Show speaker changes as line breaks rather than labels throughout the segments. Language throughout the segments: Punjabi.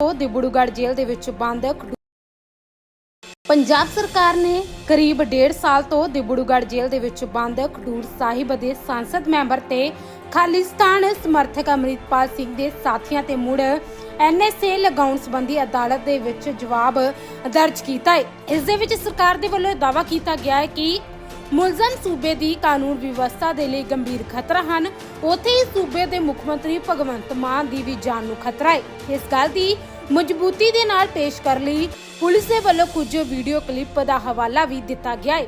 ਤੋਂ ਦਿਬੜੂਗੜ੍ਹ ਜੇਲ੍ਹ ਦੇ ਵਿੱਚ ਬੰਦ ਪੰਜਾਬ ਸਰਕਾਰ ਨੇ ਕਰੀਬ 1.5 ਸਾਲ ਤੋਂ ਦਿਬੜੂਗੜ੍ਹ ਜੇਲ੍ਹ ਦੇ ਵਿੱਚ ਬੰਦ ਖਡੂਰ ਸਾਹਿਬ ਦੇ ਸੰਸਦ ਮੈਂਬਰ ਤੇ ਖਾਲਿਸਤਾਨ ਸਮਰਥਕ ਅਮਰਿਤਪਾਲ ਸਿੰਘ ਦੇ ਸਾਥੀਆਂ ਤੇ ਮੁੜ ਐਨਐਸਏ ਲਗਾਉਣ ਸੰਬੰਧੀ ਅਦਾਲਤ ਦੇ ਵਿੱਚ ਜਵਾਬ ਦਰਜ ਕੀਤਾ ਹੈ। ਇਸ ਦੇ ਵਿੱਚ ਸਰਕਾਰ ਦੇ ਵੱਲੋਂ ਦਾਅਵਾ ਕੀਤਾ ਗਿਆ ਹੈ ਕਿ ਮੁਲਜ਼ਮ ਸੂਬੇ ਦੀ ਕਾਨੂੰਨ ਵਿਵਸਥਾ ਦੇ ਲਈ ਗੰਭੀਰ ਖਤਰਾ ਹਨ। ਉੱਥੇ ਹੀ ਸੂਬੇ ਦੇ ਮੁੱਖ ਮੰਤਰੀ ਭਗਵੰਤ ਮਾਨ ਦੀ ਵੀ ਜਾਨ ਨੂੰ ਖਤਰਾ ਹੈ। ਇਸ ਗੱਲ ਦੀ ਮਜ਼ਬੂਤੀ ਦੇ ਨਾਲ ਪੇਸ਼ ਕਰ ਲਈ ਪੁਲਿਸ ਦੇ ਵੱਲੋਂ ਕੁਝ ਵੀਡੀਓ ਕਲਿੱਪ ਦਾ ਹਵਾਲਾ ਵੀ ਦਿੱਤਾ ਗਿਆ ਹੈ।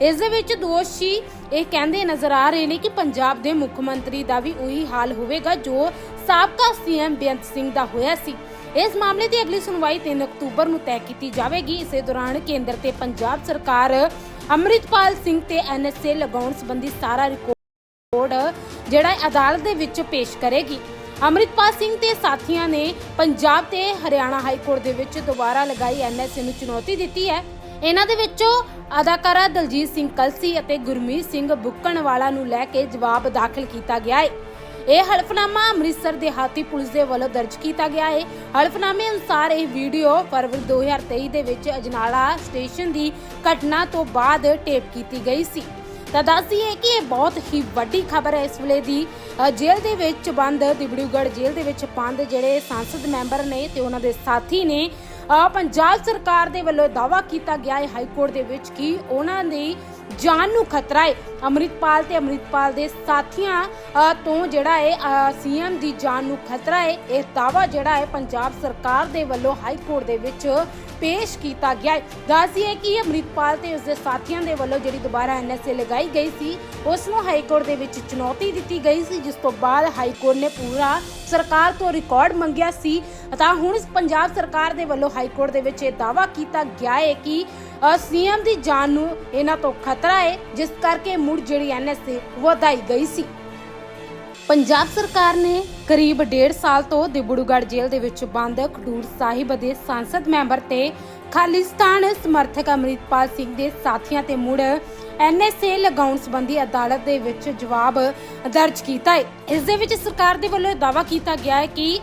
ਇਸ ਦੇ ਵਿੱਚ ਦੋਸ਼ੀ ਇਹ ਕਹਿੰਦੇ ਨਜ਼ਰ ਆ ਰਹੇ ਨੇ ਕਿ ਪੰਜਾਬ ਦੇ ਮੁੱਖ ਮੰਤਰੀ ਦਾ ਵੀ ਉਹੀ ਹਾਲ ਹੋਵੇਗਾ ਜੋ ਸਾਬਕਾ ਸੀਐਮ ਬੇਅੰਤ ਸਿੰਘ ਦਾ ਹੋਇਆ ਸੀ। ਇਸ ਮਾਮਲੇ ਦੀ ਅਗਲੀ ਸੁਣਵਾਈ 3 ਅਕਤੂਬਰ ਨੂੰ ਤੈਅ ਕੀਤੀ ਜਾਵੇਗੀ। ਇਸੇ ਦੌਰਾਨ ਕੇਂਦਰ ਤੇ ਪੰਜਾਬ ਸਰਕਾਰ ਅੰਮ੍ਰਿਤਪਾਲ ਸਿੰਘ ਤੇ ਐਨਐਸਏ ਲਗਾਉਣ ਸੰਬੰਧੀ ਸਾਰਾ ਰਿਕਾਰਡ ਜਿਹੜਾ ਅਦਾਲਤ ਦੇ ਵਿੱਚ ਪੇਸ਼ ਕਰੇਗੀ। ਅੰਮ੍ਰਿਤਪਾਲ ਸਿੰਘ ਤੇ ਸਾਥੀਆਂ ਨੇ ਪੰਜਾਬ ਤੇ ਹਰਿਆਣਾ ਹਾਈ ਕੋਰਟ ਦੇ ਵਿੱਚ ਦੁਬਾਰਾ ਲਗਾਈ ਐਨਐਸਏ ਨੂੰ ਚੁਣੌਤੀ ਦਿੱਤੀ ਹੈ। ਇਹਨਾਂ ਦੇ ਵਿੱਚੋਂ ਅਦਾਕਾਰਾ ਦਲਜੀਤ ਸਿੰਘ ਕਲਸੀ ਅਤੇ ਗੁਰਮੀਤ ਸਿੰਘ ਬੁੱਕਣਵਾਲਾ ਨੂੰ ਲੈ ਕੇ ਜਵਾਬ ਦਾਖਲ ਕੀਤਾ ਗਿਆ ਹੈ। ਇਹ ਹਲਫਨਾਮਾ ਅੰਮ੍ਰਿਤਸਰ ਦੇ ਹਾਤੀ ਪੁਲਿਸ ਦੇ ਵੱਲੋਂ ਦਰਜ ਕੀਤਾ ਗਿਆ ਹੈ। ਹਲਫਨਾਮੇ ਅਨੁਸਾਰ ਇਹ ਵੀਡੀਓ ਫਰਵਰੀ 2023 ਦੇ ਵਿੱਚ ਅਜਨਾਲਾ ਸਟੇਸ਼ਨ ਦੀ ਘਟਨਾ ਤੋਂ ਬਾਅਦ ਟੇਪ ਕੀਤੀ ਗਈ ਸੀ। ਤਾਂ ਦੱਸਦੀ ਹੈ ਕਿ ਇਹ ਬਹੁਤ ਹੀ ਵੱਡੀ ਖਬਰ ਹੈ। ਇਸ ਵੇਲੇ ਦੀ ਜੇਲ੍ਹ ਦੇ ਵਿੱਚ ਬੰਦ ਦਿਬੜੂਗੜ੍ਹ ਜੇਲ੍ਹ ਦੇ ਵਿੱਚ ਬੰਦ ਜਿਹੜੇ ਸੰਸਦ ਮੈਂਬਰ ਨੇ ਤੇ ਉਹਨਾਂ ਦੇ ਸਾਥੀ ਨੇ ਅ, ਪੰਜਾਬ ਸਰਕਾਰ ਦੇ ਵੱਲੋਂ ਦਾਅਵਾ ਕੀਤਾ ਗਿਆ ਹੈ ਹਾਈ ਕੋਰਟ ਦੇ ਵਿੱਚ ਕਿ ਉਹਨਾਂ ਦੀ ਜਾਨ ਨੂੰ ਖਤਰਾ ਹੈ ਅੰਮ੍ਰਿਤਪਾਲ ਤੇ ਅੰਮ੍ਰਿਤਪਾਲ ਦੇ ਸਾਥੀਆਂ ਤੋਂ ਜਿਹੜਾ ਹੈ ਸੀਐਮ ਦੀ ਜਾਨ ਨੂੰ ਖਤਰਾ ਹੈ ਇਹ ਦਾਅਵਾ ਜਿਹੜਾ ਹੈ ਪੰਜਾਬ ਸਰਕਾਰ ਦੇ ਵੱਲੋਂ ਹਾਈ ਕੋਰਟ ਦੇ ਵਿੱਚ ਪੇਸ਼ ਕੀਤਾ ਗਿਆ ਹੈ ਦੱਸਿਏ ਕਿ ਅੰਮ੍ਰਿਤਪਾਲ ਤੇ ਉਸਦੇ ਸਾਥੀਆਂ ਦੇ ਵੱਲੋਂ ਜਿਹੜੀ ਦੁਬਾਰਾ ਐਨਐਸਏ ਲਗਾਈ ਗਈ ਸੀ, ਉਸ ਨੂੰ ਹਾਈ ਕੋਰਟ ਦੇ ਵਿੱਚ ਚੁਣੌਤੀ ਦਿੱਤੀ ਗਈ ਸੀ, ਜਿਸ ਤੋਂ ਬਾਅਦ ਹਾਈ ਕੋਰਟ ਨੇ ਪੂਰਾ ਸਰਕਾਰ ਤੋਂ ਰਿਕਾਰਡ ਮੰਗਿਆ ਸੀ। ਤਾਂ ਹੁਣ ਪੰਜਾਬ ਸਰਕਾਰ ਦੇ ਵੱਲੋਂ ਹਾਈ ਕੋਰਟ ਦੇ ਵਿੱਚ ਇਹ ਦਾਅਵਾ ਕੀਤਾ ਗਿਆ ਹੈ ਕਿ ਸੀਐਮ ਦੀ ਜਾਨ ਨੂੰ ਇਹਨਾਂ ਤੋਂ ਖਤਰਾ ਹੈ ਜਿਸ ਕਰਕੇ ਮੁੜ ਜਿਹੜੀ ਐਨਐਸਏ ਵਧਾਈ ਗਈ ਸੀ। ਪੰਜਾਬ ਸਰਕਾਰ ਨੇ ਕਰੀਬ 1.5 ਸਾਲ ਤੋਂ ਦਿਬੜੂਗੜ੍ਹ ਜੇਲ੍ਹ ਦੇ ਵਿੱਚ ਬੰਦ ਖਡੂਰ ਸਾਹਿਬ ਦੇ ਸੰਸਦ ਮੈਂਬਰ ਤੇ ਖਾਲਿਸਤਾਨ ਸਮਰਥਕ ਅਮਰਿਤਪਾਲ ਸਿੰਘ ਦੇ ਸਾਥੀਆਂ ਤੇ ਮੁੜ ਐਨਐਸਏ ਲਗਾਉਣ ਸੰਬੰਧੀ ਅਦਾਲਤ ਦੇ ਵਿੱਚ ਜਵਾਬ ਦਰਜ ਕੀਤਾ ਹੈ ਇਸ ਦੇ ਵਿੱਚ ਸਰਕਾਰ ਦੇ ਵੱਲੋਂ ਇਹ ਦਾਅਵਾ ਕੀਤਾ ਗਿਆ ਹੈ ਕਿ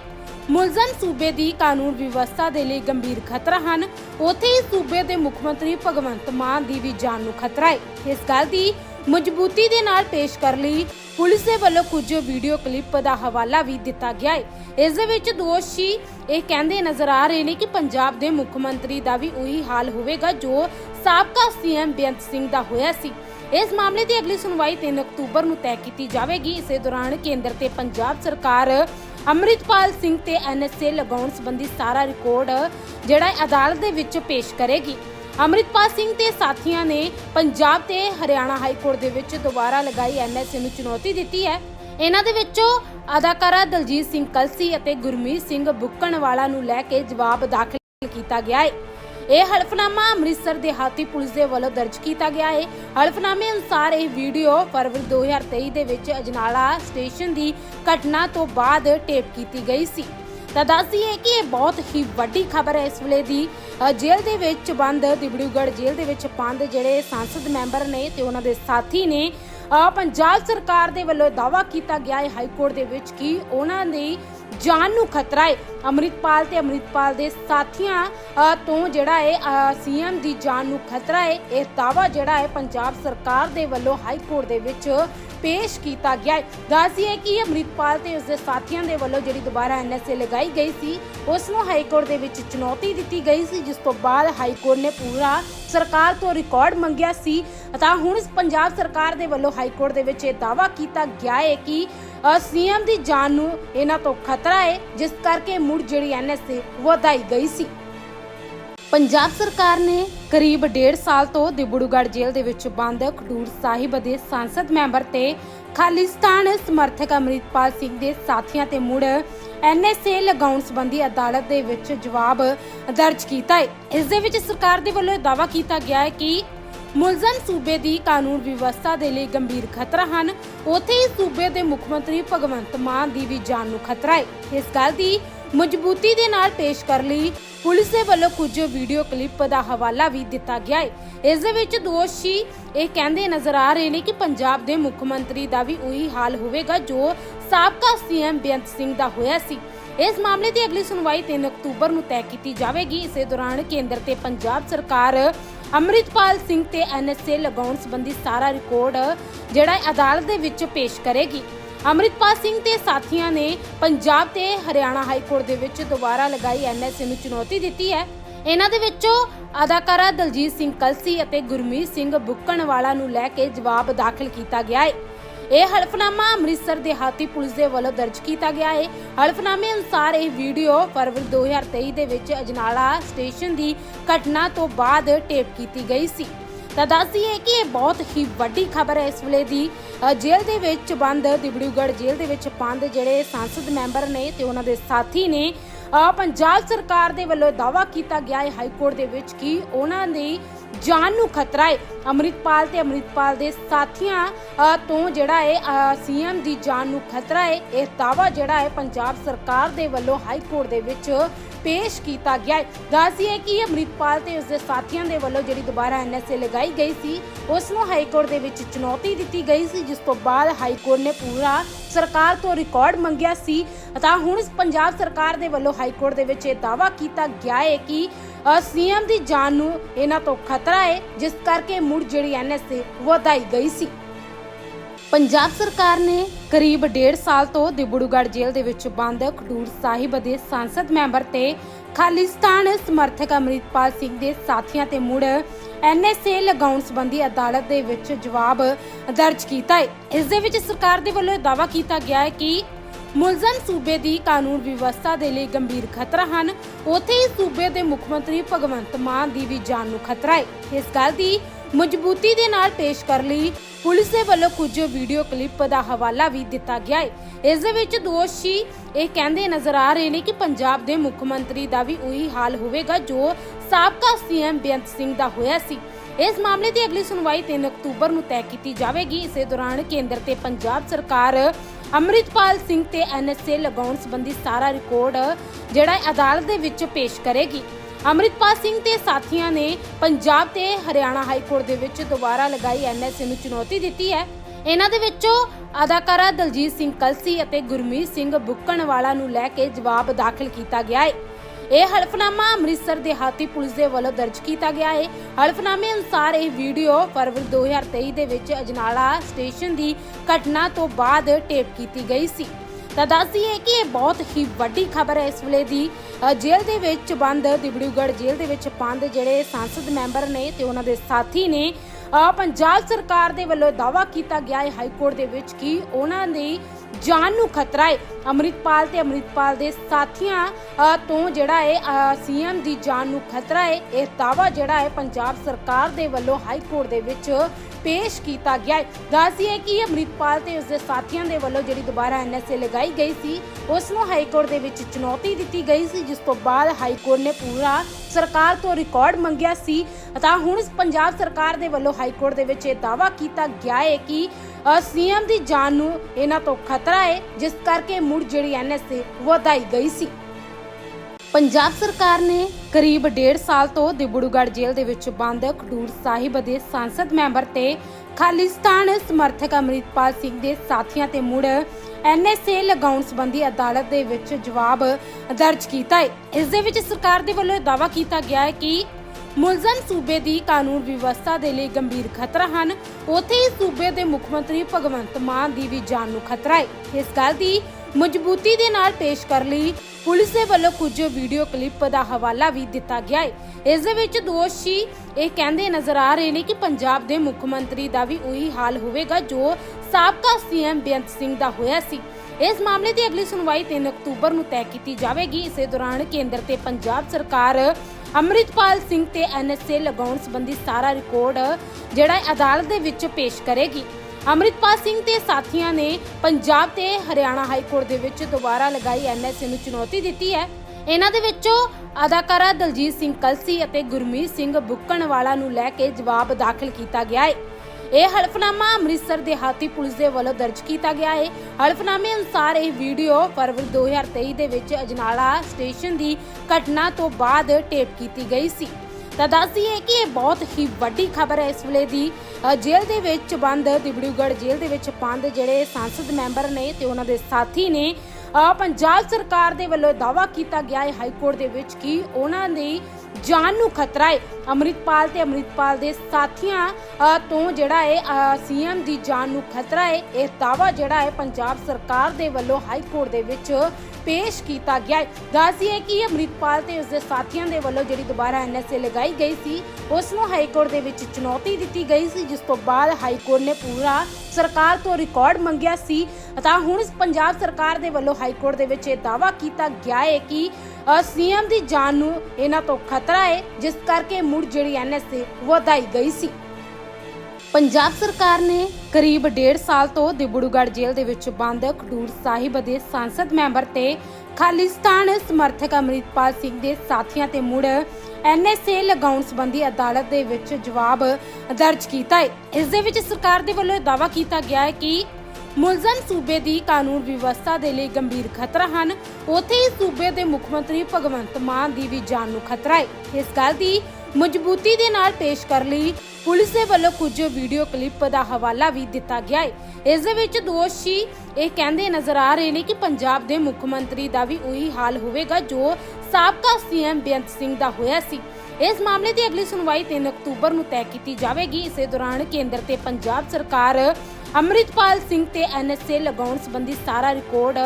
ਮੁਲਜ਼ਮ ਸੂਬੇ ਦੀ ਕਾਨੂੰਨ ਵਿਵਸਥਾ ਦੇ ਲਈ ਗੰਭੀਰ ਖਤਰਾ ਹਨ। ਉੱਥੇ ਹੀ ਸੂਬੇ ਦੇ ਮੁੱਖ ਮੰਤਰੀ ਭਗਵੰਤ ਮਾਨ ਦੀ ਵੀ ਜਾਨ ਨੂੰ ਖਤਰਾ ਹੈ। ਇਸ ਗੱਲ ਦੀ ਮਜ਼ਬੂਤੀ ਦੇ ਨਾਲ ਪੇਸ਼ ਕਰ ਲਈ ਪੁਲਿਸ ਦੇ ਵੱਲੋਂ ਕੁਝ ਵੀਡੀਓ ਕਲਿੱਪ ਦਾ ਹਵਾਲਾ ਵੀ ਦਿੱਤਾ ਗਿਆ ਹੈ। ਇਸ ਦੇ ਵਿੱਚ ਦੋਸ਼ੀ ਇਹ ਕਹਿੰਦੇ ਨਜ਼ਰ ਆ ਰਹੇ ਨੇ ਕਿ ਪੰਜਾਬ ਦੇ ਮੁੱਖ ਮੰਤਰੀ ਦਾ ਵੀ ਉਹੀ ਹਾਲ ਹੋਵੇਗਾ ਜੋ ਸਾਬਕਾ ਸੀਐਮ ਬੇਅੰਤ ਸਿੰਘ ਦਾ ਹੋਇਆ ਸੀ। ਇਸ ਮਾਮਲੇ ਦੀ ਅਗਲੀ ਸੁਣਵਾਈ 3 ਅਕਤੂਬਰ ਨੂੰ ਤੈਅ ਕੀਤੀ ਜਾਵੇਗੀ। ਇਸੇ ਦੌਰਾਨ ਕੇਂਦਰ ਤੇ ਪੰਜਾਬ ਸਰਕਾਰ ਅੰਮ੍ਰਿਤਪਾਲ ਸਿੰਘ ਤੇ ਐਨਐਸਏ ਲਗਾਉਣ ਸੰਬੰਧੀ ਸਾਰਾ ਰਿਕਾਰਡ ਜਿਹੜਾ ਅਦਾਲਤ ਦੇ ਵਿੱਚ ਪੇਸ਼ ਕਰੇਗੀ। ਅੰਮ੍ਰਿਤਪਾਲ ਸਿੰਘ ਤੇ ਸਾਥੀਆਂ ਨੇ ਪੰਜਾਬ ਤੇ ਹਰਿਆਣਾ ਹਾਈ ਕੋਰਟ ਦੇ ਵਿੱਚ ਦੁਬਾਰਾ ਲਗਾਈ ਐਨਐਸਏ ਨੂੰ ਚੁਣੌਤੀ ਦਿੱਤੀ ਹੈ। ਇਹਨਾਂ ਦੇ ਵਿੱਚੋਂ ਅਦਾਕਾਰਾ ਦਲਜੀਤ ਸਿੰਘ ਕਲਸੀ ਅਤੇ ਗੁਰਮੀਤ ਸਿੰਘ ਬੁੱਕਣ ਵਾਲਾ ਨੂੰ ਲੈ ਕੇ ਜਵਾਬ ਦਾਖਲ ਕੀਤਾ ਗਿਆ ਹੈ। ਇਹ ਹਲਫਨਾਮਾ ਅੰਮ੍ਰਿਤਸਰ ਦੇ ਹਾਤੀ ਪੁਲਿਸ ਦੇ ਵੱਲੋਂ ਦਰਜ ਕੀਤਾ ਗਿਆ ਹੈ। ਹਲਫਨਾਮੇ ਅਨੁਸਾਰ ਇਹ ਵੀਡੀਓ ਫਰਵਰੀ 2023 ਦੇ ਵਿੱਚ ਅਜਨਾਲਾ ਸਟੇਸ਼ਨ ਦੀ ਘਟਨਾ ਤੋਂ ਬਾਅਦ ਟੇਪ ਕੀਤੀ ਗਈ ਸੀ। ਤਾਂ ਦੱਸਦੀਏ ਕਿ ਇਹ ਬਹੁਤ ਹੀ ਵੱਡੀ ਖਬਰ ਹੈ। ਇਸ ਵੇਲੇ ਦੀ ਜੇਲ੍ਹ ਦੇ ਵਿੱਚ ਬੰਦ, ਦਿਬੜੂਗੜ੍ਹ ਜੇਲ੍ਹ ਦੇ ਵਿੱਚ ਬੰਦ ਜਿਹੜੇ ਸੰਸਦ ਮੈਂਬਰ ਨੇ ਤੇ ਉਹਨਾਂ ਦੇ ਸਾਥੀ ਨੇ ਪੰਜਾਬ ਸਰਕਾਰ ਦੇ ਵੱਲੋਂ ਦਾਅਵਾ ਕੀਤਾ ਗਿਆ ਹੈ ਹਾਈ ਕੋਰਟ ਦੇ ਵਿੱਚ ਕਿ ਉਹਨਾਂ ਦੀ ਜਾਨ ਨੂੰ ਖਤਰਾ ਹੈ ਅੰਮ੍ਰਿਤਪਾਲ ਤੇ ਅੰਮ੍ਰਿਤਪਾਲ ਦੇ ਸਾਥੀਆਂ ਤੋਂ ਜਿਹੜਾ ਹੈ ਸੀਐਮ ਦੀ ਜਾਨ ਨੂੰ ਖਤਰਾ ਹੈ ਇਹ ਦਾਅਵਾ ਜਿਹੜਾ ਹੈ ਪੰਜਾਬ ਸਰਕਾਰ ਦੇ ਵੱਲੋਂ ਹਾਈ ਕੋਰਟ ਦੇ ਵਿੱਚ ਪੇਸ਼ ਕੀਤਾ ਗਿਆ ਹੈ ਦੱਸਦੀ ਹੈ ਕਿ ਅੰਮ੍ਰਿਤਪਾਲ ਤੇ ਉਸਦੇ ਸਾਥੀਆਂ ਦੇ ਵੱਲੋਂ ਜਿਹੜੀ ਦੁਬਾਰਾ ਐਨਐਸਏ ਲਗਾਈ ਗਈ ਸੀ, ਉਸ ਨੂੰ ਹਾਈ ਕੋਰਟ ਦੇ ਵਿੱਚ ਚੁਣੌਤੀ ਦਿੱਤੀ ਗਈ ਸੀ, ਜਿਸ ਤੋਂ ਬਾਅਦ ਹਾਈ ਕੋਰਟ ਨੇ ਪੂਰਾ ਸਰਕਾਰ ਤੋਂ ਰਿਕਾਰਡ ਮੰਗਿਆ ਸੀ। ਤਾਂ ਹੁਣ ਪੰਜਾਬ ਸਰਕਾਰ ਦੇ ਵੱਲੋਂ ਹਾਈ ਕੋਰਟ ਦੇ ਵਿੱਚ ਇਹ ਦਾਅਵਾ ਕੀਤਾ ਗਿਆ ਹੈ ਕਿ ਸੀਐਮ ਦੀ ਜਾਨ ਨੂੰ ਇਹਨਾਂ ਤੋਂ ਖਤਰਾ ਹੈ ਜਿਸ ਕਰਕੇ ਮੁੜ ਜਿਹੜੀ ਐਨਐਸਏ ਵਧਾਈ ਗਈ ਸੀ। ਪੰਜਾਬ ਸਰਕਾਰ ਨੇ ਕਰੀਬ 1.5 ਸਾਲ ਤੋਂ ਦਿਬੜੂਗੜ੍ਹ ਜੇਲ੍ਹ ਦੇ ਵਿੱਚ ਬੰਦ ਖਡੂਰ ਸਾਹਿਬ ਦੇ ਸੰਸਦ ਮੈਂਬਰ ਤੇ ਖਾਲਿਸਤਾਨ ਸਮਰਥਕ ਅਮਰਿਤਪਾਲ ਸਿੰਘ ਦੇ ਸਾਥੀਆਂ ਤੇ ਮੁੜ ਐਨਐਸਏ ਲਗਾਉਣ ਸੰਬੰਧੀ ਅਦਾਲਤ ਦੇ ਵਿੱਚ ਜਵਾਬ ਦਰਜ ਕੀਤਾ ਹੈ ਇਸ ਦੇ ਵਿੱਚ ਸਰਕਾਰ ਦੇ ਵੱਲੋਂ ਦਾਵਾ ਕੀਤਾ ਗਿਆ ਹੈ ਕਿ ਮੁਲਜ਼ਮ ਸੂਬੇ ਦੀ ਕਾਨੂੰਨ ਵਿਵਸਥਾ ਦੇ ਲਈ ਗੰਭੀਰ ਖਤਰਾ ਹਨ। ਉੱਥੇ ਹੀ ਸੂਬੇ ਦੇ ਮੁੱਖ ਮੰਤਰੀ ਭਗਵੰਤ ਮਾਨ ਦੀ ਵੀ ਜਾਨ ਨੂੰ ਖਤਰਾ ਹੈ। ਇਸ ਗੱਲ ਦੀ ਮਜ਼ਬੂਤੀ ਦੇ ਨਾਲ ਪੇਸ਼ ਕਰ ਲਈ ਪੁਲਿਸ ਦੇ ਵੱਲੋਂ ਕੁਝ ਵੀਡੀਓ ਕਲਿੱਪ ਦਾ ਹਵਾਲਾ ਵੀ ਦਿੱਤਾ ਗਿਆ ਹੈ। ਇਸ ਦੇ ਵਿੱਚ ਦੋਸ਼ੀ ਇਹ ਕਹਿੰਦੇ ਨਜ਼ਰ ਆ ਰਹੇ ਨੇ ਕਿ ਪੰਜਾਬ ਦੇ ਮੁੱਖ ਮੰਤਰੀ ਦਾ ਵੀ ਉਹੀ ਹਾਲ ਹੋਵੇਗਾ ਜੋ ਸਾਬਕਾ ਸੀਐਮ ਬੇਅੰਤ ਸਿੰਘ ਦਾ ਹੋਇਆ ਸੀ। ਇਸ ਮਾਮਲੇ ਦੀ ਅਗਲੀ ਸੁਣਵਾਈ 3 ਅਕਤੂਬਰ ਨੂੰ ਤੈਅ ਕੀਤੀ ਜਾਵੇਗੀ। ਇਸੇ ਦੌਰਾਨ ਕੇਂਦਰ ਤੇ ਪੰਜਾਬ ਸਰਕਾਰ ਅੰਮ੍ਰਿਤਪਾਲ ਸਿੰਘ ਤੇ ਐਨਐਸਏ ਲਗਾਉਣ ਸੰਬੰਧੀ ਸਾਰਾ ਰਿਕਾਰਡ ਜਿਹੜਾ ਅਦਾਲਤ ਦੇ ਵਿੱਚ ਪੇਸ਼ ਕਰੇਗੀ। ਅੰਮ੍ਰਿਤਪਾਲ ਸਿੰਘ ਤੇ ਸਾਥੀਆਂ ਨੇ ਪੰਜਾਬ ਤੇ ਹਰਿਆਣਾ ਹਾਈ ਕੋਰਟ ਦੇ ਵਿੱਚ ਦੁਬਾਰਾ ਲਗਾਈ ਐਨਐਸਏ ਨੂੰ ਚੁਣੌਤੀ ਦਿੱਤੀ ਹੈ। ਇਹਨਾਂ ਦੇ ਵਿੱਚੋਂ ਅਦਾਕਾਰਾ ਦਲਜੀਤ ਸਿੰਘ ਕਲਸੀ ਅਤੇ ਗੁਰਮੀਤ ਸਿੰਘ ਬੁੱਕਣਵਾਲਾ ਨੂੰ ਲੈ ਕੇ ਜਵਾਬ ਦਾਖਲ ਕੀਤਾ ਗਿਆ ਹੈ। ਇਹ ਹਲਫਨਾਮਾ ਅੰਮ੍ਰਿਤਸਰ ਦੇ ਹਾਤੀ ਪੁਲਿਸ ਦੇ ਵੱਲੋਂ ਦਰਜ ਕੀਤਾ ਗਿਆ ਹੈ। ਹਲਫਨਾਮੇ ਅਨੁਸਾਰ ਇਹ ਵੀਡੀਓ ਫਰਵਰੀ 2023 ਦੇ ਵਿੱਚ ਅਜਨਾਲਾ ਸਟੇਸ਼ਨ ਦੀ ਘਟਨਾ ਤੋਂ ਬਾਅਦ ਟੇਪ ਕੀਤੀ ਗਈ ਸੀ। ਤਾਂ ਦੱਸਦੀਏ ਕਿ ਇਹ ਬਹੁਤ ਹੀ ਵੱਡੀ ਖਬਰ ਹੈ। ਇਸ ਵੇਲੇ ਦੀ ਜੇਲ੍ਹ ਦੇ ਵਿੱਚ ਬੰਦ, ਦਿਬੜੂਗੜ੍ਹ ਜੇਲ੍ਹ ਦੇ ਵਿੱਚ ਬੰਦ ਜਿਹੜੇ ਸੰਸਦ ਮੈਂਬਰ ਨੇ ਤੇ ਉਹਨਾਂ ਦੇ ਸਾਥੀ ਨੇ ਪੰਜਾਬ ਸਰਕਾਰ ਦੇ ਵੱਲੋਂ ਦਾਵਾ ਕੀਤਾ ਗਿਆ ਹੈ ਹਾਈ ਕੋਰਟ ਦੇ ਵਿੱਚ ਕਿ ਉਹਨਾਂ ਦੀ ਜਾਨ ਨੂੰ ਖਤਰਾ ਹੈ। ਅੰਮ੍ਰਿਤਪਾਲ ਤੇ ਅੰਮ੍ਰਿਤਪਾਲ ਦੇ ਸਾਥੀਆਂ ਤੋਂ ਜਿਹੜਾ ਹੈ ਸੀਐਮ ਦੀ ਜਾਨ ਨੂੰ ਖਤਰਾ ਹੈ, ਇਹ ਦਾਵਾ ਜਿਹੜਾ ਹੈ ਪੰਜਾਬ ਸਰਕਾਰ ਦੇ ਵੱਲੋਂ ਹਾਈ ਕੋਰਟ ਦੇ ਵਿੱਚ ਪੇਸ਼ ਕੀਤਾ ਗਿਆ ਹੈ। ਦੱਸੀਏ ਕਿ ਅੰਮ੍ਰਿਤਪਾਲ ਤੇ ਉਸਦੇ ਸਾਥੀਆਂ ਦੇ ਵੱਲੋਂ ਜਿਹੜੀ ਦੁਬਾਰਾ ਐਨਐਸਏ ਲਗਾਈ ਗਈ ਸੀ ਉਸ ਨੂੰ ਹਾਈ ਕੋਰਟ ਦੇ ਵਿੱਚ ਚੁਣੌਤੀ ਦਿੱਤੀ ਗਈ ਸੀ, ਜਿਸ ਤੋਂ ਬਾਅਦ ਹਾਈ ਕੋਰਟ ਨੇ ਪੂਰਾ ਸਰਕਾਰ ਤੋਂ ਰਿਕਾਰਡ ਮੰਗਿਆ ਸੀ। ਤਾਂ ਹੁਣ ਪੰਜਾਬ ਸਰਕਾਰ ਦੇ ਵੱਲੋਂ ਹਾਈ ਕੋਰਟ ਦੇ ਵਿੱਚ ਇਹ ਦਾਵਾ ਕੀਤਾ ਗਿਆ ਹੈ ਕਿ ਸੀਐਮ ਦੀ ਜਾਨ ਨੂੰ ਇਹਨਾਂ ਤੋਂ ਖਤਰਾ ਹੈ, ਜਿਸ ਕਰਕੇ ਮੁੜ ਜਿਹੜੀ ਐਨਐਸਏ ਵਧਾਈ ਗਈ ਸੀ। ਪੰਜਾਬ ਸਰਕਾਰ ਨੇ ਕਰੀਬ 1.5 ਸਾਲ ਤੋਂ ਦਿਬੜੂਗੜ੍ਹ ਜੇਲ੍ਹ ਦੇ ਵਿੱਚ ਬੰਦ ਖਡੂਰ ਸਾਹਿਬ ਦੇ ਸੰਸਦ ਮੈਂਬਰ ਤੇ ਖਾਲਿਸਤਾਨ ਸਮਰਥਕ ਅੰਮ੍ਰਿਤਪਾਲ ਸਿੰਘ ਦੇ ਸਾਥੀਆਂ ਤੇ ਮੁੜ ਐਨਐਸਏ ਲਗਾਉਣ ਸੰਬੰਧੀ ਅਦਾਲਤ ਦੇ ਵਿੱਚ ਜਵਾਬ ਦਰਜ ਕੀਤਾ ਹੈ। ਇਸ ਦੇ ਵਿੱਚ ਸਰਕਾਰ ਦੇ ਵੱਲੋਂ ਇਹ ਕੀਤਾ ਗਿਆ ਹੈ ਕਿ ਮੁਲਜ਼ਮ ਸੂਬੇ ਦੀ ਕਾਨੂੰਨ ਵਿਵਸਥਾ ਦੇ ਲਈ ਗੰਭੀਰ ਖਤਰਾ ਹਨ। ਉੱਥੇ ਹੀ ਸੂਬੇ ਦੇ ਮੁੱਖ ਮੰਤਰੀ ਭਗਵੰਤ ਮਾਨ ਦੀ ਵੀ ਜਾਨ ਨੂੰ ਖਤਰਾ ਹੈ। ਇਸ ਗੱਲ ਦੀ ਮਜ਼ਬੂਤੀ ਦੇ ਨਾਲ ਪੇਸ਼ ਕਰ ਲਈ। ਪੁਲਿਸ ਦੇ ਵੱਲੋਂ ਕੁਝ ਵੀਡੀਓ ਕਲਿੱਪ ਦਾ ਹਵਾਲਾ ਵੀ ਦਿੱਤਾ ਗਿਆ ਹੈ। ਇਸ ਦੇ ਵਿੱਚ ਦੋਸ਼ੀ ਇਹ ਕਹਿੰਦੇ ਨਜ਼ਰ ਆ ਰਹੇ ਨੇ ਕਿ ਪੰਜਾਬ ਦੇ ਮੁੱਖ ਮੰਤਰੀ ਦਾ ਵੀ ਉਹੀ ਹਾਲ ਹੋਵੇਗਾ ਜੋ ਸਾਬਕਾ ਸੀਐਮ ਬੇਅੰਤ ਸਿੰਘ ਦਾ ਹੋਇਆ ਸੀ। ਇਸ ਮਾਮਲੇ ਦੀ ਅਗਲੀ ਸੁਣਵਾਈ 3 ਅਕਤੂਬਰ ਨੂੰ ਤੈਅ ਕੀਤੀ ਜਾਵੇਗੀ। ਇਸੇ ਦੌਰਾਨ ਕੇਂਦਰ ਤੇ ਪੰਜਾਬ ਸਰਕਾਰ, ਅੰਮ੍ਰਿਤਪਾਲ ਸਿੰਘ ਤੇ ਐਨਐਸਏ ਲਗਾਉਣ ਸੰਬੰਧੀ ਸਾਰਾ ਰਿਕਾਰਡ ਜਿਹੜਾ ਅਦਾਲਤ ਦੇ ਵਿੱਚ ਪੇਸ਼ ਕਰੇਗੀ। ਅੰਮ੍ਰਿਤਪਾਲ ਸਿੰਘ ਤੇ ਸਾਥੀਆਂ ਨੇ ਪੰਜਾਬ ਤੇ ਹਰਿਆਣਾ ਹਾਈ ਕੋਰਟ ਦੇ ਵਿੱਚ ਦੁਬਾਰਾ ਲਗਾਈ ਐਨਐਸਏ ਨੂੰ ਚੁਣੌਤੀ ਦਿੱਤੀ ਹੈ। ਇਹਨਾਂ ਦੇ ਵਿੱਚੋਂ ਅਦਾਕਾਰਾ ਦਲਜੀਤ ਸਿੰਘ ਕਲਸੀ ਅਤੇ ਗੁਰਮੀਤ ਸਿੰਘ ਬੁੱਕਣਵਾਲਾ ਨੂੰ ਲੈ ਕੇ ਜਵਾਬ ਦਾਖਲ ਕੀਤਾ ਗਿਆ ਹੈ ਇਹ ਹਲਫਨਾਮਾ ਅੰਮ੍ਰਿਤਸਰ ਦੇ ਹਾਤੀ ਪੁਲਿਸ ਦੇ ਵੱਲੋਂ ਦਰਜ ਕੀਤਾ ਗਿਆ ਹੈ ਹਲਫਨਾਮੇ ਅਨੁਸਾਰ ਇਹ ਵੀਡੀਓ ਫਰਵਰੀ 2023 ਦੇ ਵਿੱਚ ਅਜਨਾਲਾ ਸਟੇਸ਼ਨ ਦੀ ਘਟਨਾ ਤੋਂ ਬਾਅਦ ਟੇਪ ਕੀਤੀ ਗਈ ਸੀ। ਤਾਂ ਦੱਸਦੀ ਹੈ ਕਿ ਇਹ ਬਹੁਤ ਹੀ ਵੱਡੀ ਖਬਰ ਹੈ ਇਸ ਵੇਲੇ ਦੀ। ਜੇਲ੍ਹ ਦੇ ਵਿੱਚ ਬੰਦ ਦਿਬੜੂਗੜ੍ਹ ਜੇਲ੍ਹ ਦੇ ਵਿੱਚ ਬੰਦ ਜਿਹੜੇ ਸੰਸਦ ਮੈਂਬਰ ਨੇ ਤੇ ਉਹਨਾਂ ਦੇ ਸਾਥੀ ਨੇ ਪੰਜਾਬ ਸਰਕਾਰ ਦੇ ਵੱਲੋਂ ਦਾਵਾ ਕੀਤਾ ਗਿਆ ਹੈ ਹਾਈ ਕੋਰਟ ਦੇ ਵਿੱਚ ਕਿ ਉਹਨਾਂ ਦੀ ਜਾਨ ਨੂੰ ਖਤਰਾ ਹੈ। ਅੰਮ੍ਰਿਤਪਾਲ ਤੇ ਅੰਮ੍ਰਿਤਪਾਲ ਦੇ ਸਾਥੀਆਂ ਤੋਂ ਜਿਹੜਾ ਹੈ ਸੀਐਮ ਦੀ ਜਾਨ ਨੂੰ ਖਤਰਾ ਹੈ। ਇਹ ਦਾਵਾ ਜਿਹੜਾ ਹੈ ਪੰਜਾਬ ਸਰਕਾਰ ਦੇ ਵੱਲੋਂ ਹਾਈ ਕੋਰਟ ਦੇ ਵਿੱਚ ਪੇਸ਼ ਕੀਤਾ ਗਿਆ ਹੈ। ਦੱਸੀਏ ਕਿ ਅੰਮ੍ਰਿਤਪਾਲ ਤੇ ਉਸਦੇ ਸਾਥੀਆਂ ਦੇ ਵੱਲੋਂ ਜਿਹੜੀ ਦੁਬਾਰਾ ਐਨਐਸਏ ਲਗਾਈ ਗਈ ਸੀ, ਉਸ ਨੂੰ ਹਾਈ ਕੋਰਟ ਦੇ ਵਿੱਚ ਚੁਣੌਤੀ ਦਿੱਤੀ ਗਈ ਸੀ, ਜਿਸ ਤੋਂ ਬਾਅਦ ਹਾਈ ਕੋਰਟ ਨੇ ਪੂਰਾ ਸਰਕਾਰ ਤੋਂ ਰਿਕਾਰਡ ਮੰਗਿਆ ਸੀ। ਤਾਂ ਹੁਣ ਪੰਜਾਬ ਸਰਕਾਰ ਦੇ ਵੱਲੋਂ ਹਾਈ ਕੋਰਟ ਦੇ ਵਿੱਚ ਇਹ ਦਾਵਾ ਕੀਤਾ ਗਿਆ ਹੈ ਕਿ ਸੀਐਮ ਦੀ ਜਾਨ ਨੂੰ ਇਹਨਾਂ ਤੋਂ ਖਤਰਾ ਹੈ, ਜਿਸ ਕਰਕੇ ਮੁੜ ਜਿਹੜੀ ਐਨਐਸਏ ਵਧਾਈ ਗਈ ਸੀ। ਪੰਜਾਬ ਸਰਕਾਰ ਨੇ ਕਰੀਬ 1.5 ਸਾਲ ਤੋਂ ਦਿਬੜੂਗੜ੍ਹ ਜੇਲ੍ਹ ਦੇ ਵਿੱਚ ਬੰਦ ਖਡੂਰ ਸਾਹਿਬ ਦੇ ਸੰਸਦ ਮੈਂਬਰ ਤੇ ਖਾਲਿਸਤਾਨ ਸਮਰਥਕ ਅੰਮ੍ਰਿਤਪਾਲ ਸਿੰਘ ਦੇ ਸਾਥੀਆਂ ਤੇ ਮੁੜ ਐਨਐਸਏ ਲਗਾਉਣ ਸੰਬੰਧੀ ਅਦਾਲਤ ਦੇ ਵਿੱਚ ਜਵਾਬ ਦਰਜ ਕੀਤਾ ਹੈ। ਇਸ ਦੇ ਵਿੱਚ ਸਰਕਾਰ ਦੇ ਵੱਲੋਂ ਇਹ ਦਾਅਵਾ ਕੀਤਾ ਗਿਆ ਹੈ ਕਿ ਮੁਲਜ਼ਮ ਸੂਬੇ ਦੀ ਕਾਨੂੰਨ ਵਿਵਸਥਾ ਦੇ ਲਈ ਗੰਭੀਰ ਖਤਰਾ ਹਨ। ਉੱਥੇ ਹੀ ਸੂਬੇ ਦੇ ਮੁੱਖ ਮੰਤਰੀ ਭਗਵੰਤ ਮਾਨ ਦੀ ਵੀ ਜਾਨ ਨੂੰ ਖਤਰਾ ਹੈ। ਇਸ ਗੱਲ ਦੀ ਮਜ਼ਬੂਤੀ ਦੇ ਨਾਲ ਪੇਸ਼ ਕਰ ਲਈ। ਪੁਲਿਸ ਦੇ ਵੱਲੋਂ ਕੁਝ ਵੀਡੀਓ ਕਲਿੱਪ ਦਾ ਹਵਾਲਾ ਵੀ ਦਿੱਤਾ ਗਿਆ ਹੈ ਇਸ ਦੇ ਵਿੱਚ ਦੋਸ਼ੀ ਇਹ ਕਹਿੰਦੇ ਨਜ਼ਰ ਆ ਰਹੇ ਨੇ ਕਿ ਪੰਜਾਬ ਦੇ ਮੁੱਖ ਮੰਤਰੀ ਦਾ ਵੀ ਉਹੀ ਹਾਲ ਹੋਵੇਗਾ ਜੋ ਸਾਬਕਾ ਸੀਐਮ ਬੇਅੰਤ ਸਿੰਘ ਦਾ ਹੋਇਆ ਸੀ। ਇਸ ਮਾਮਲੇ ਦੀ ਅਗਲੀ ਸੁਣਵਾਈ 3 ਅਕਤੂਬਰ ਨੂੰ ਤੈਅ ਕੀਤੀ ਜਾਵੇਗੀ। ਇਸੇ ਦੌਰਾਨ ਕੇਂਦਰ ਤੇ ਪੰਜਾਬ ਸਰਕਾਰ, ਅੰਮ੍ਰਿਤਪਾਲ ਸਿੰਘ ਤੇ ਐਨਐਸਏ ਲਗਾਉਣ ਸੰਬੰਧੀ ਸਾਰਾ ਰਿਕਾਰਡ ਜਿਹੜਾ ਅਦਾਲਤ ਦੇ ਵਿੱਚ ਪੇਸ਼ ਕਰੇਗੀ। ਅੰਮ੍ਰਿਤਪਾਲ ਸਿੰਘ ਤੇ ਸਾਥੀਆਂ ਨੇ ਪੰਜਾਬ ਤੇ ਹਰਿਆਣਾ ਹਾਈ ਕੋਰਟ ਦੇ ਵਿੱਚ ਦੁਬਾਰਾ ਲਗਾਈ ਐਨਐਸਏ ਨੂੰ ਚੁਣੌਤੀ ਦਿੱਤੀ ਹੈ। ਇਹਨਾਂ ਦੇ ਵਿੱਚੋਂ ਅਦਾਕਾਰਾ ਦਲਜੀਤ ਸਿੰਘ ਕਲਸੀ ਅਤੇ ਗੁਰਮੀਤ ਸਿੰਘ ਬੁੱਕਣਵਾਲਾ ਨੂੰ ਲੈ ਕੇ ਜਵਾਬ ਦਾਖਲ ਕੀਤਾ ਗਿਆ ਹੈ। ਇਹ ਹਲਫਨਾਮਾ ਅੰਮ੍ਰਿਤਸਰ ਦੇ ਹਾਤੀ ਪੁਲਿਸ ਦੇ ਵੱਲੋਂ ਦਰਜ ਕੀਤਾ ਗਿਆ ਹੈ। ਹਲਫਨਾਮੇ ਅਨੁਸਾਰ ਇਹ ਵੀਡੀਓ ਫਰਵਰੀ 2023 ਦੇ ਵਿੱਚ ਅਜਨਾਲਾ ਸਟੇਸ਼ਨ ਦੀ ਘਟਨਾ ਤੋਂ ਬਾਅਦ ਟੇਪ ਕੀਤੀ ਗਈ ਸੀ। ਤਾਂ ਦੱਸਦੀਏ ਕਿ ਇਹ ਬਹੁਤ ਹੀ ਵੱਡੀ ਖਬਰ ਹੈ ਇਸ ਵੇਲੇ ਦੀ। ਜੇਲ੍ਹ ਦੇ ਵਿੱਚ ਬੰਦ ਦਿਬੜੂਗੜ੍ਹ ਜੇਲ੍ਹ ਦੇ ਵਿੱਚ ਬੰਦ ਜਿਹੜੇ ਸੰਸਦ ਮੈਂਬਰ ਨੇ ਤੇ ਉਹਨਾਂ ਦੇ ਸਾਥੀ ਨੇ ਪੰਜਾਬ ਸਰਕਾਰ ਦੇ ਵੱਲੋਂ ਦਾਅਵਾ ਕੀਤਾ ਗਿਆ ਹੈ ਹਾਈ ਕੋਰਟ ਦੇ ਵਿੱਚ ਕਿ ਉਹਨਾਂ ਦੀ ਜਾਨ ਨੂੰ ਖਤਰਾ ਹੈ। ਅੰਮ੍ਰਿਤਪਾਲ ਤੇ ਅੰਮ੍ਰਿਤਪਾਲ ਦੇ ਸਾਥੀਆਂ ਤੋਂ ਜਿਹੜਾ ਹੈ ਸੀਐਮ ਦੀ ਜਾਨ ਨੂੰ ਖਤਰਾ ਹੈ, ਇਹ ਦਾਅਵਾ ਜਿਹੜਾ ਹੈ ਪੰਜਾਬ ਸਰਕਾਰ ਦੇ ਵੱਲੋਂ ਹਾਈ ਕੋਰਟ ਦੇ ਵਿੱਚ ਪੇਸ਼ ਕੀਤਾ ਗਿਆ ਹੈ। ਦੱਸੀਏ ਕਿ ਅੰਮ੍ਰਿਤਪਾਲ ਤੇ ਉਸਦੇ ਸਾਥੀਆਂ ਦੇ ਵੱਲੋਂ ਜਿਹੜੀ ਦੁਬਾਰਾ ਐਨਐਸਏ ਲਗਾਈ ਗਈ ਸੀ ਉਸ ਨੂੰ ਹਾਈ ਕੋਰਟ ਦੇ ਵਿੱਚ ਚੁਣੌਤੀ ਦਿੱਤੀ ਗਈ ਸੀ, ਜਿਸ ਤੋਂ ਬਾਅਦ ਹਾਈ ਕੋਰਟ ਨੇ ਪੂਰਾ ਸਰਕਾਰ ਤੋਂ ਰਿਕਾਰਡ ਮੰਗਿਆ ਸੀ। ਤਾਂ ਹੁਣ ਪੰਜਾਬ ਸਰਕਾਰ ਦੇ ਵੱਲੋਂ ਹਾਈ ਕੋਰਟ ਦੇ ਵਿੱਚ ਇਹ ਦਾਅਵਾ ਕੀਤਾ ਗਿਆ ਹੈ ਕਿ ਸੀਐਮ ਦੀ ਜਾਨ ਨੂੰ ਇਹਨਾਂ ਤੋਂ ਖਤਰਾ ਹੈ, ਜਿਸ ਕਰਕੇ ਮੁੜ ਜਿਹੜੀ ਐਨਐਸਏ ਵਧਾਈ ਗਈ ਸੀ। ਪੰਜਾਬ ਸਰਕਾਰ ਨੇ ਕਰੀਬ 1.5 ਸਾਲ ਤੋਂ ਦਿਬੜੂਗੜ੍ਹ ਜੇਲ੍ਹ ਦੇ ਵਿੱਚ ਬੰਦ ਖਡੂਰ ਸਾਹਿਬ ਦੇ ਸੰਸਦ ਮੈਂਬਰ ਤੇ ਖਾਲਿਸਤਾਨ ਸਮਰਥਕ ਅਮਰਿਤਪਾਲ ਸਿੰਘ ਦੇ ਸਾਥੀਆਂ ਤੇ ਮੁੜ ਐਨਐਸਏ ਲਗਾਉਣ ਸੰਬੰਧੀ ਅਦਾਲਤ ਦੇ ਵਿੱਚ ਜਵਾਬ ਦਰਜ ਕੀਤਾ ਹੈ। ਇਸ ਦੇ ਵਿੱਚ ਸਰਕਾਰ ਦੇ ਵੱਲੋਂ ਇਹ ਕੀਤਾ ਗਿਆ ਹੈ ਕਿ ਮੁਲਜ਼ਮ ਸੂਬੇ ਦੀ ਕਾਨੂੰਨ ਵਿਵਸਥਾ ਦੇ ਲਈ ਗੰਭੀਰ ਖਤਰਾ ਹਨ। ਉੱਥੇ ਹੀ ਸੂਬੇ ਦੇ ਮੁੱਖ ਮੰਤਰੀ ਭਗਵੰਤ ਮਾਨ ਦੀ ਵੀ ਜਾਨ ਨੂੰ ਖਤਰਾ ਹੈ। ਇਸ ਗੱਲ ਦੀ ਮਜ਼ਬੂਤੀ ਦੇ ਨਾਲ ਪੇਸ਼ ਕਰ ਲਈ। ਪੁਲਿਸ ਦੇ ਵੱਲੋਂ ਕੁਝ ਵੀਡੀਓ ਕਲਿੱਪ ਦਾ ਹਵਾਲਾ ਵੀ ਦਿੱਤਾ ਗਿਆ ਹੈ ਇਸ ਦੇ ਵਿੱਚ ਦੋਸ਼ੀ ਇਹ ਕਹਿੰਦੇ ਨਜ਼ਰ ਆ ਰਹੇ ਨੇ ਕਿ ਪੰਜਾਬ ਦੇ ਮੁੱਖ ਮੰਤਰੀ ਦਾ ਵੀ ਉਹੀ ਹਾਲ ਹੋਵੇਗਾ ਜੋ ਸਾਬਕਾ ਸੀਐਮ ਬੇਅੰਤ ਸਿੰਘ ਦਾ ਹੋਇਆ ਸੀ। ਇਸ ਮਾਮਲੇ ਦੀ ਅਗਲੀ ਸੁਣਵਾਈ 3 ਅਕਤੂਬਰ ਨੂੰ ਤੈਅ ਕੀਤੀ ਜਾਵੇਗੀ। ਇਸੇ ਦੌਰਾਨ ਕੇਂਦਰ ਤੇ ਪੰਜਾਬ ਸਰਕਾਰ, ਅੰਮ੍ਰਿਤਪਾਲ ਸਿੰਘ ਤੇ ਐਨਐਸਏ ਲਗਾਉਣ ਸੰਬੰਧੀ ਸਾਰਾ ਰਿਕਾਰਡ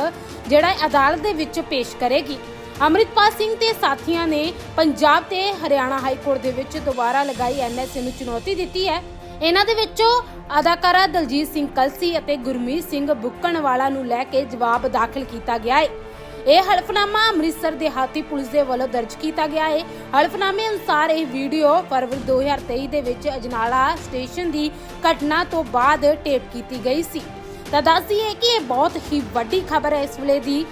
ਜਿਹੜਾ ਅਦਾਲਤ ਦੇ ਵਿੱਚ ਪੇਸ਼ ਕਰੇਗੀ। ਅੰਮ੍ਰਿਤਪਾਲ ਸਿੰਘ ਤੇ ਸਾਥੀਆਂ ਨੇ ਪੰਜਾਬ ਤੇ ਹਰਿਆਣਾ ਹਾਈ ਕੋਰਟ ਦੇ ਵਿੱਚ ਦੁਬਾਰਾ ਲਗਾਈ ਐਨਐਸਏ ਨੂੰ ਚੁਣੌਤੀ ਦਿੱਤੀ ਹੈ। ਇਹਨਾਂ ਦੇ ਵਿੱਚੋਂ ਅਦਾਕਾਰਾ ਦਲਜੀਤ ਸਿੰਘ ਕਲਸੀ ਅਤੇ ਗੁਰਮੀਤ ਸਿੰਘ ਬੁੱਕਣਵਾਲਾ ਨੂੰ ਲੈ ਕੇ ਜਵਾਬ ਦਾਖਲ ਕੀਤਾ ਗਿਆ ਹੈ। ਇਹ ਹਲਫਨਾਮਾ ਅੰਮ੍ਰਿਤਸਰ ਦੇ ਹਾਤੀ ਪੁਲਿਸ ਦੇ ਵੱਲੋਂ ਦਰਜ ਕੀਤਾ ਗਿਆ ਹੈ। ਹਲਫਨਾਮੇ ਅਨੁਸਾਰ ਇਹ ਵੀਡੀਓ ਫਰਵਰੀ 2023 ਦੇ ਵਿੱਚ ਅਜਨਾਲਾ ਸਟੇਸ਼ਨ ਦੀ ਘਟਨਾ ਤੋਂ ਬਾਅਦ ਟੇਪ ਕੀਤੀ ਗਈ ਸੀ। ਤਾਂ ਦੱਸਦੀਏ ਕਿ ਇਹ ਬਹੁਤ ਹੀ ਵੱਡੀ ਖਬਰ ਹੈ ਇਸ ਵੇਲੇ ਦੀ।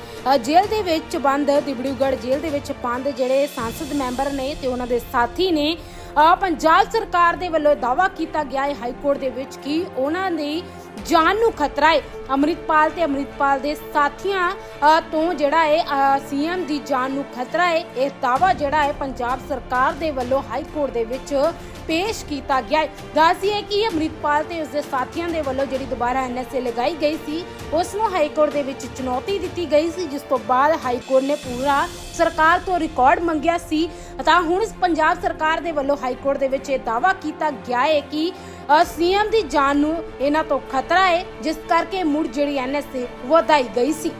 ਜੇਲ੍ਹ ਦੇ ਵਿੱਚ ਬੰਦ ਦਿਬੜੂਗੜ੍ਹ ਜੇਲ੍ਹ ਦੇ ਵਿੱਚ ਬੰਦ ਜਿਹੜੇ ਸੰਸਦ ਮੈਂਬਰ ਨੇ ਤੇ ਉਹਨਾਂ ਦੇ ਸਾਥੀ ਨੇ ਪੰਜਾਬ ਸਰਕਾਰ ਦੇ ਵੱਲੋਂ ਦਾਅਵਾ ਕੀਤਾ ਗਿਆ ਹੈ ਹਾਈ ਕੋਰਟ ਦੇ ਵਿੱਚ ਕਿ ਉਹਨਾਂ ਦੀ ਜਾਨ ਨੂੰ ਖਤਰਾ ਹੈ। ਅੰਮ੍ਰਿਤਪਾਲ ਤੇ ਅੰਮ੍ਰਿਤਪਾਲ ਦੇ ਸਾਥੀਆਂ ਤੋਂ ਜਿਹੜਾ ਹੈ ਸੀਐਮ ਦੀ ਜਾਨ ਨੂੰ ਖਤਰਾ ਹੈ। ਇਹ ਦਾਅਵਾ ਜਿਹੜਾ ਹੈ ਪੰਜਾਬ ਸਰਕਾਰ ਦੇ ਵੱਲੋਂ ਹਾਈ ਕੋਰਟ ਦੇ ਵਿੱਚ ਪੇਸ਼ ਕੀਤਾ ਗਿਆ ਹੈ। ਦੱਸੀਏ ਕਿ ਅੰਮ੍ਰਿਤਪਾਲ ਤੇ ਉਸਦੇ ਸਾਥੀਆਂ ਦੇ ਵੱਲੋਂ ਜਿਹੜੀ ਦੁਬਾਰਾ ਐਨਐਸਏ ਲਗਾਈ ਗਈ ਸੀ ਉਸ ਨੂੰ ਹਾਈ ਕੋਰਟ ਦੇ ਵਿੱਚ ਚੁਣੌਤੀ ਦਿੱਤੀ ਗਈ ਸੀ, ਜਿਸ ਤੋਂ ਬਾਅਦ ਹਾਈ ਕੋਰਟ ਨੇ ਪੂਰਾ ਸਰਕਾਰ ਤੋਂ ਰਿਕਾਰਡ ਮੰਗਿਆ ਸੀ। ਤਾਂ ਹੁਣ ਪੰਜਾਬ ਸਰਕਾਰ ਦੇ ਵੱਲੋਂ ਹਾਈ ਕੋਰਟ ਦੇ ਵਿੱਚ ਇਹ ਦਾਅਵਾ ਕੀਤਾ ਗਿਆ ਹੈ ਕਿ ਸੀਐਮ ਦੀ ਜਾਨ ਨੂੰ ਇਹਨਾਂ ਤੋਂ ਖਤਰਾ ਹੈ, ਜਿਸ ਕਰਕੇ ਮੁੜ ਜਿਹੜੀ ਐਨਐਸਏ ਵਧਾਈ ਗਈ ਸੀ।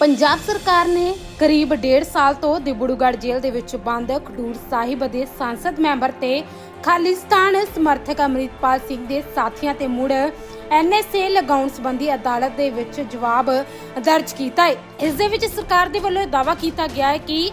ਪੰਜਾਬ ਸਰਕਾਰ ਨੇ ਕਰੀਬ 1.5 ਸਾਲ ਤੋਂ ਦਿਬੜੂਗੜ੍ਹ ਜੇਲ੍ਹ ਦੇ ਵਿੱਚ ਬੰਦ ਖਡੂਰ ਸਾਹਿਬ ਦੇ ਸੰਸਦ ਮੈਂਬਰ ਤੇ ਖਾਲਿਸਤਾਨ ਸਮਰਥਕ ਅਮਰਿਤਪਾਲ ਸਿੰਘ ਦੇ ਸਾਥੀਆਂ ਤੇ ਮੁੜ ਐਨਐਸਏ ਲਗਾਉਣ ਸੰਬੰਧੀ ਅਦਾਲਤ ਦੇ ਵਿੱਚ ਜਵਾਬ ਦਰਜ ਕੀਤਾ ਹੈ। ਇਸ ਦੇ ਵਿੱਚ ਸਰਕਾਰ ਦੇ ਵੱਲੋਂ ਦਾਅਵਾ ਕੀਤਾ ਗਿਆ ਹੈ ਕਿ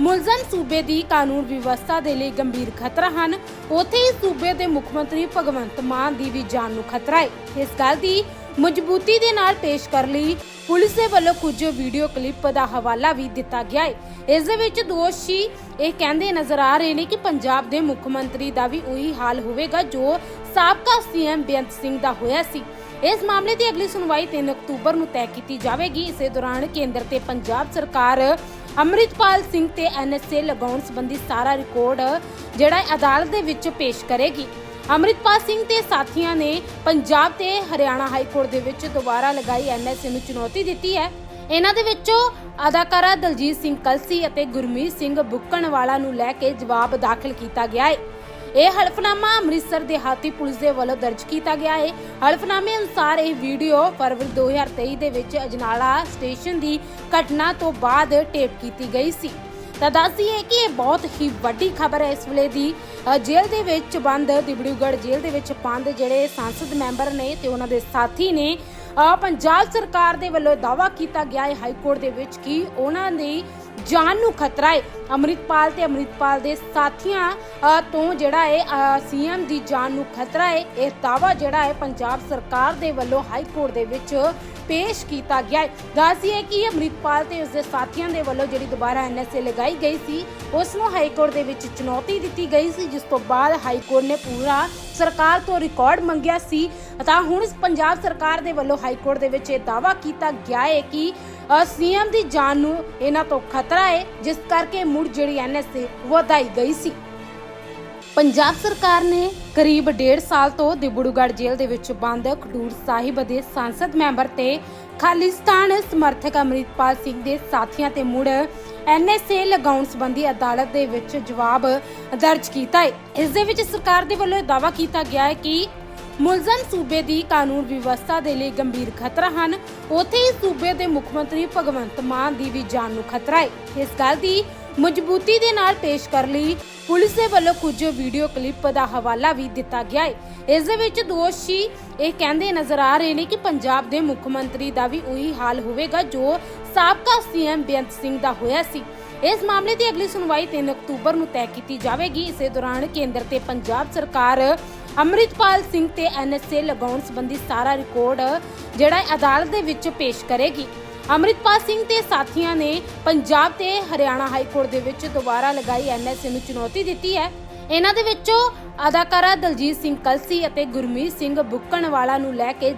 ਮੁਲਜ਼ਮ ਸੂਬੇ ਦੀ ਕਾਨੂੰਨ ਵਿਵਸਥਾ ਦੇ ਲਈ ਗੰਭੀਰ ਖਤਰਾ ਹਨ। ਉੱਥੇ ਹੀ ਸੂਬੇ ਦੇ ਮੁੱਖ ਮੰਤਰੀ ਭਗਵੰਤ ਮਾਨ ਦੀ ਵੀ ਜਾਨ ਨੂੰ ਖਤਰਾ ਹੈ। ਇਸ ਗੱਲ ਦੀ ਮਜ਼ਬੂਤੀ ਦੇ ਨਾਲ ਪੇਸ਼ ਕਰ ਲਈ। ਪੁਲਿਸ ਦੇ ਵੱਲੋਂ ਕੁਝ ਵੀਡੀਓ ਕਲਿੱਪ ਦਾ ਹਵਾਲਾ ਵੀ ਦਿੱਤਾ ਗਿਆ ਹੈ ਇਸ ਦੇ ਵਿੱਚ ਦੋਸ਼ੀ ਇਹ ਕਹਿੰਦੇ ਨਜ਼ਰ ਆ ਰਹੇ ਨੇ ਕਿ ਪੰਜਾਬ ਦੇ ਮੁੱਖ ਮੰਤਰੀ ਦਾ ਵੀ ਉਹੀ ਹਾਲ ਹੋਵੇਗਾ ਜੋ ਸਾਬਕਾ ਸੀਐਮ ਬੇਅੰਤ ਸਿੰਘ ਦਾ ਹੋਇਆ ਸੀ। ਇਸ ਮਾਮਲੇ ਦੀ ਅਗਲੀ ਸੁਣਵਾਈ 3 ਅਕਤੂਬਰ ਨੂੰ ਤੈਅ ਕੀਤੀ ਜਾਵੇਗੀ। ਇਸੇ ਦੌਰਾਨ ਕੇਂਦਰ ਤੇ ਪੰਜਾਬ ਸਰਕਾਰ, ਅੰਮ੍ਰਿਤਪਾਲ ਸਿੰਘ ਤੇ ਐਨਐਸਏ ਲਗਾਉਣ ਸੰਬੰਧੀ ਸਾਰਾ ਰਿਕਾਰਡ ਜਿਹੜਾ ਅਦਾਲਤ ਦੇ ਵਿੱਚ ਪੇਸ਼ ਕਰੇਗੀ। ਅੰਮ੍ਰਿਤਪਾਲ ਸਿੰਘ ਤੇ ਸਾਥੀਆਂ ਨੇ ਪੰਜਾਬ ਤੇ ਹਰਿਆਣਾ ਹਾਈ ਕੋਰਟ ਦੇ ਵਿੱਚ ਦੁਬਾਰਾ ਲਗਾਈ ਐਨਐਸਏ ਨੂੰ ਚੁਣੌਤੀ ਦਿੱਤੀ ਹੈ। ਇਹਨਾਂ ਦੇ ਵਿੱਚੋਂ ਅਦਾਕਾਰਾ ਦਲਜੀਤ ਸਿੰਘ ਕਲਸੀ ਅਤੇ ਗੁਰਮੀਤ ਸਿੰਘ ਬੁੱਕਣਵਾਲਾ ਨੂੰ ਲੈ ਕੇ ਜਵਾਬ ਦਾਖਲ ਕੀਤਾ ਗਿਆ ਹੈ। ਇਹ ਹਲਫਨਾਮਾ ਅੰਮ੍ਰਿਤਸਰ ਦੇ ਹਾਤੀ ਪੁਲਿਸ ਦੇ ਵੱਲੋਂ ਦਰਜ ਕੀਤਾ ਗਿਆ ਹੈ। ਹਲਫਨਾਮੇ ਅਨੁਸਾਰ ਇਹ ਵੀਡੀਓ ਫਰਵਰੀ 2023 ਦੇ ਵਿੱਚ ਅਜਨਾਲਾ ਸਟੇਸ਼ਨ ਦੀ ਘਟਨਾ ਤੋਂ ਬਾਅਦ ਟੇਪ ਕੀਤੀ ਗਈ ਸੀ। ਤਾਂ ਦੱਸਦੀਏ ਕਿ ਇਹ ਬਹੁਤ ਹੀ ਵੱਡੀ ਖਬਰ ਹੈ ਇਸ ਵੇਲੇ ਦੀ। ਜੇਲ੍ਹ ਦੇ ਵਿੱਚ ਬੰਦ ਦਿਬੜੂਗੜ੍ਹ ਜੇਲ੍ਹ ਦੇ ਵਿੱਚ ਬੰਦ ਜਿਹੜੇ ਸੰਸਦ ਮੈਂਬਰ ਨੇ ਤੇ ਉਹਨਾਂ ਦੇ ਸਾਥੀ ਨੇ ਪੰਜਾਬ ਸਰਕਾਰ ਦੇ ਵੱਲੋਂ ਦਾਅਵਾ ਕੀਤਾ ਗਿਆ ਹੈ ਹਾਈ ਕੋਰਟ ਦੇ ਵਿੱਚ ਕਿ ਉਹਨਾਂ ਦੀ ਜਾਨ ਨੂੰ ਖਤਰਾ ਹੈ। ਅੰਮ੍ਰਿਤਪਾਲ ਤੇ ਅੰਮ੍ਰਿਤਪਾਲ ਦੇ ਸਾਥੀਆਂ ਤੋਂ ਜਿਹੜਾ ਹੈ ਸੀਐਮ ਦੀ ਜਾਨ ਨੂੰ ਖਤਰਾ ਹੈ, ਇਹ ਦਾਅਵਾ ਜਿਹੜਾ ਹੈ ਪੰਜਾਬ ਸਰਕਾਰ ਦੇ ਵੱਲੋਂ ਹਾਈ ਕੋਰਟ ਦੇ ਵਿੱਚ ਪੇਸ਼ ਕੀਤਾ ਗਿਆ ਹੈ। ਦੱਸੀਏ ਕਿ ਅੰਮ੍ਰਿਤਪਾਲ ਤੇ ਉਸਦੇ ਸਾਥੀਆਂ ਦੇ ਵੱਲੋਂ ਜਿਹੜੀ ਦੁਬਾਰਾ ਐਨਐਸਏ ਲਗਾਈ ਗਈ ਸੀ ਉਸ ਨੂੰ ਹਾਈ ਕੋਰਟ ਦੇ ਵਿੱਚ ਚੁਣੌਤੀ ਦਿੱਤੀ ਗਈ ਸੀ, ਜਿਸ ਤੋਂ ਬਾਅਦ ਹਾਈ ਕੋਰਟ ਨੇ ਪੂਰਾ ਸਰਕਾਰ ਤੋਂ ਰਿਕਾਰਡ ਮੰਗਿਆ ਸੀ। ਤਾਂ ਹੁਣ ਪੰਜਾਬ ਸਰਕਾਰ ਦੇ ਵੱਲੋਂ ਹਾਈ ਕੋਰਟ ਦੇ ਵਿੱਚ ਇਹ ਦਾਅਵਾ ਕੀਤਾ ਗਿਆ ਹੈ ਕਿ ਸੀਐਮ ਦੀ ਜਾਨ ਨੂੰ ਇਹਨਾਂ ਤੋਂ ਖਤਰਾ ਹੈ, ਜਿਸ ਕਰਕੇ ਮੁੜ ਜਿਹੜੀ ਐਨਐਸਏ ਵਧਾਈ ਗਈ ਸੀ। ਪੰਜਾਬ ਸਰਕਾਰ ਨੇ ਕਰੀਬ 1.5 ਸਾਲ ਤੋਂ ਦਿਬੜੂਗੜ੍ਹ ਜੇਲ੍ਹ ਦੇ ਵਿੱਚ ਬੰਦ ਖਡੂਰ ਸਾਹਿਬ ਦੇ ਸੰਸਦ ਮੈਂਬਰ ਤੇ ਖਾਲਿਸਤਾਨ ਸਮਰਥਕ ਅਮਰਿਤਪਾਲ ਸਿੰਘ ਦੇ ਸਾਥੀਆਂ ਤੇ ਮੁੜ ਐਨਐਸਏ ਲਗਾਉਣ ਸੰਬੰਧੀ ਅਦਾਲਤ ਦੇ ਵਿੱਚ ਜਵਾਬ ਦਰਜ ਕੀਤਾ ਹੈ। ਇਸ ਦੇ ਵਿੱਚ ਸਰਕਾਰ ਦੇ ਵੱਲੋਂ ਇਹ ਦਾਅਵਾ ਕੀਤਾ ਗਿਆ ਹੈ ਕਿ ਮੁਲਜ਼ਮ ਸੂਬੇ ਦੀ ਕਾਨੂੰਨ ਵਿਵਸਥਾ ਦੇ ਲਈ ਗੰਭੀਰ ਖਤਰਾ ਹਨ। ਉੱਥੇ ਹੀ ਸੂਬੇ ਦੇ ਮੁੱਖ ਮੰਤਰੀ ਭਗਵੰਤ ਮਾਨ ਦੀ ਵੀ ਜਾਨ ਨੂੰ ਖਤਰਾ ਹੈ। ਇਸ ਗੱਲ ਦੀ ਮਜ਼ਬੂਤੀ ਦੇ ਨਾਲ ਪੇਸ਼ ਕਰ ਲਈ। ਪੁਲਿਸ ਦੇ ਵੱਲੋਂ ਕੁਝ ਵੀਡੀਓ ਕਲਿੱਪ ਦਾ ਹਵਾਲਾ ਵੀ ਦਿੱਤਾ ਗਿਆ ਹੈ ਇਸ ਦੇ ਵਿੱਚ ਦੋਸ਼ੀ ਇਹ ਕਹਿੰਦੇ ਨਜ਼ਰ ਆ ਰਹੇ ਨੇ ਕਿ ਪੰਜਾਬ ਦੇ ਮੁੱਖ ਮੰਤਰੀ ਦਾ ਵੀ ਉਹੀ ਹਾਲ ਹੋਵੇਗਾ ਜੋ ਸਾਬਕਾ ਸੀਐਮ ਬੇਅੰਤ ਸਿੰਘ ਦਾ ਹੋਇਆ ਸੀ। ਇਸ ਮਾਮਲੇ ਦੀ ਅਗਲੀ ਸੁਣਵਾਈ 3 ਅਕਤੂਬਰ ਨੂੰ ਤੈਅ ਕੀਤੀ ਜਾਵੇਗੀ। ਇਸੇ ਦੌਰਾਨ ਕੇਂਦਰ ਤੇ ਪੰਜਾਬ ਸਰਕਾਰ, ਅੰਮ੍ਰਿਤਪਾਲ ਸਿੰਘ ਤੇ ਐਨਐਸਏ ਲਗਾਉਣ ਸੰਬੰਧੀ ਸਾਰਾ ਰਿਕਾਰਡ ਜਿਹੜਾ ਅਦਾਲਤ ਦੇ ਵਿੱਚ ਪੇਸ਼ ਕਰੇਗੀ। ਅੰਮ੍ਰਿਤਪਾਲ ਸਿੰਘ ਤੇ ਸਾਥੀਆਂ ਨੇ ਪੰਜਾਬ ਤੇ ਹਰਿਆਣਾ ਹਾਈ ਕੋਰਟ ਦੇ ਵਿੱਚ ਦੁਬਾਰਾ ਲਗਾਈ ਐਨਐਸਏ ਨੂੰ ਚੁਣੌਤੀ ਦਿੱਤੀ ਹੈ। ਇਹਨਾਂ ਦੇ ਵਿੱਚੋਂ ਅਦਾਕਾਰਾ ਦਲਜੀਤ ਸਿੰਘ ਕਲਸੀ ਅਤੇ ਗੁਰਮੀਤ ਸਿੰਘ ਬੁੱਕਣ ਵਾਲਾ ਨੂੰ ਲੈ ਕੇ